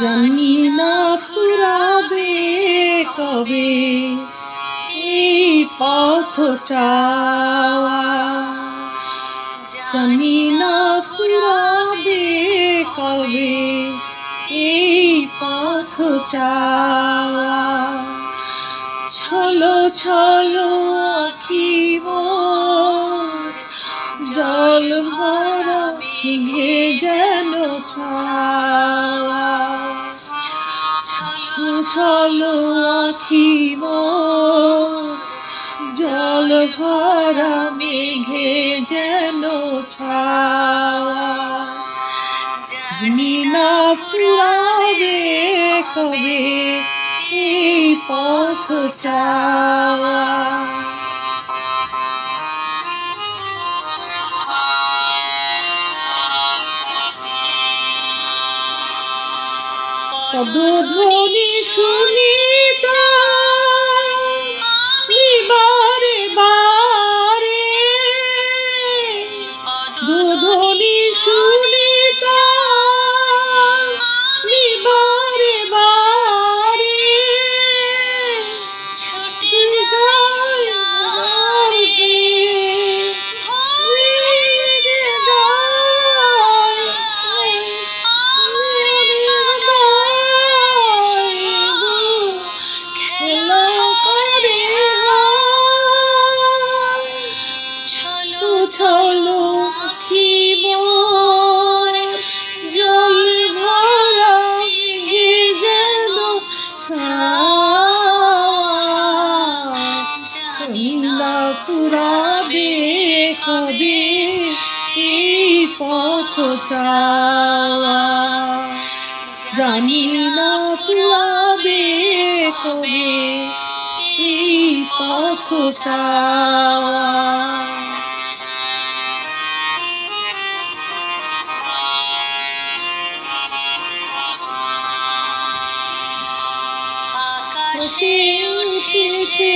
জানি না ফুরাবে কবে এই পথ চাওয়া। জানি না ফুরাবে কবে এই পথ চাওয়া। ছলো ছলো আখি মোর, জল ভরা মেঘে যেন ছাওয়া ছলো আখি জল ভরা মেঘে যেন ছাওয়া। জানি না ফুরাবে কবে এই পথ চাওয়া। পদধ্বনি শুনিত বারে ছলো মোর? জল যেন নীলা পুরাবে কবে এই পথ চাওয়া? জানি না পুরাবে কবে এই পথ চাওয়া। আকাশে উঠেছে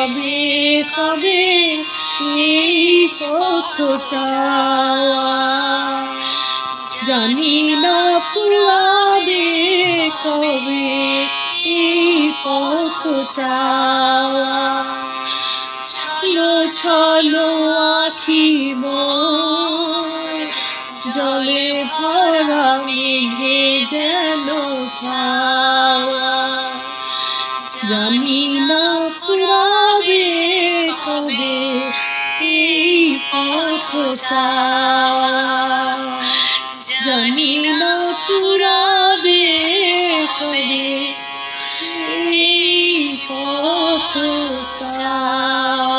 ফুরাবে কবে এই পথ চাওয়া? জানি না ফুরাবে কবে এই পথ চাওয়া। ছলো ছলো আখি মোর জলে ভরা মেঘে যেন পথ জানি না পুরাবে কবে এই পথ চাওয়া